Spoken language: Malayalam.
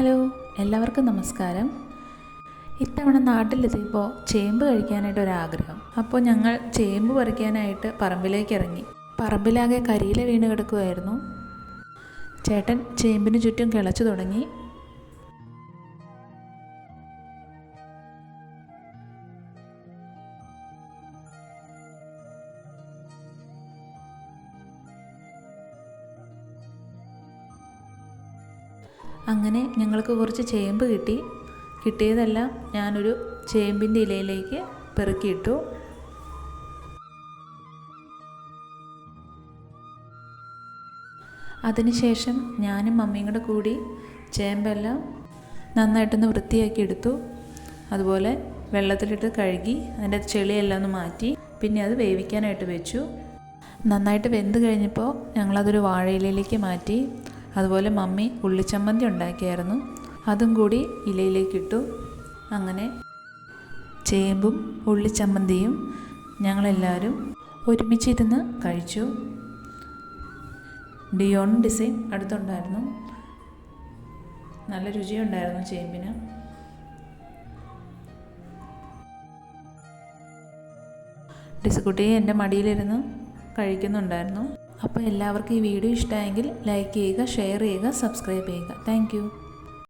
ഹലോ എല്ലാവർക്കും നമസ്കാരം. ഇത്തവണ നാട്ടിലെത്തിയപ്പോൾ ചേമ്പ് കഴിക്കാനായിട്ട് ഒരാഗ്രഹം. അപ്പോൾ ഞങ്ങൾ ചേമ്പ് പറിക്കാനായിട്ട് പറമ്പിലേക്ക് ഇറങ്ങി പറമ്പിലാകെ കരിയില വീണ് കിടക്കുമായിരുന്നു ചേട്ടൻ ചേമ്പിന് ചുറ്റും കിളച്ചു തുടങ്ങി. അങ്ങനെ ഞങ്ങൾക്ക് കുറച്ച് ചേമ്പ് കിട്ടി. കിട്ടിയതെല്ലാം ഞാനൊരു ചേമ്പിന്റെ ഇലയിലേക്ക് പെറുക്കിയിട്ടു. അതിനുശേഷം ഞാനും മമ്മിയും കൂടെ കൂടി ചേമ്പെല്ലാം നന്നായിട്ടൊന്ന് വൃത്തിയാക്കി എടുത്തു. അതുപോലെ വെള്ളത്തിലിട്ട് കഴുകി അതിന്റെ ചെളിയെല്ലാം ഒന്ന് മാറ്റി പിന്നെ അത് വേവിക്കാനായിട്ട് വെച്ചു. നന്നായിട്ട് വെന്ത് കഴിഞ്ഞപ്പോൾ ഞങ്ങളതൊരു വാഴയിലേക്ക് മാറ്റി. അതുപോലെ മമ്മി ഉള്ളിച്ചമ്മന്തി ഉണ്ടാക്കിയായിരുന്നു. അതും കൂടി ഇലയിലേക്ക് ഇട്ടു അങ്ങനെ ചേമ്പും ഉള്ളിച്ചമ്മന്തിയും ഞങ്ങളെല്ലാവരും ഒരുമിച്ചിരുന്ന് കഴിച്ചു. ഡിയോൺ ഡിസൈൻ അടുത്തുണ്ടായിരുന്നു. നല്ല രുചിയുണ്ടായിരുന്നു ചേമ്പിന്. ഡിസ്കുട്ടി എന്റെ മടിയിലിരുന്ന് കഴിക്കുന്നുണ്ടായിരുന്നു. അപ്പോൾ എല്ലാവർക്കും ഈ വീഡിയോ ഇഷ്ടമായെങ്കിൽ ലൈക്ക് ചെയ്യുക ഷെയർ ചെയ്യുക സബ്സ്ക്രൈബ് ചെയ്യുക. താങ്ക്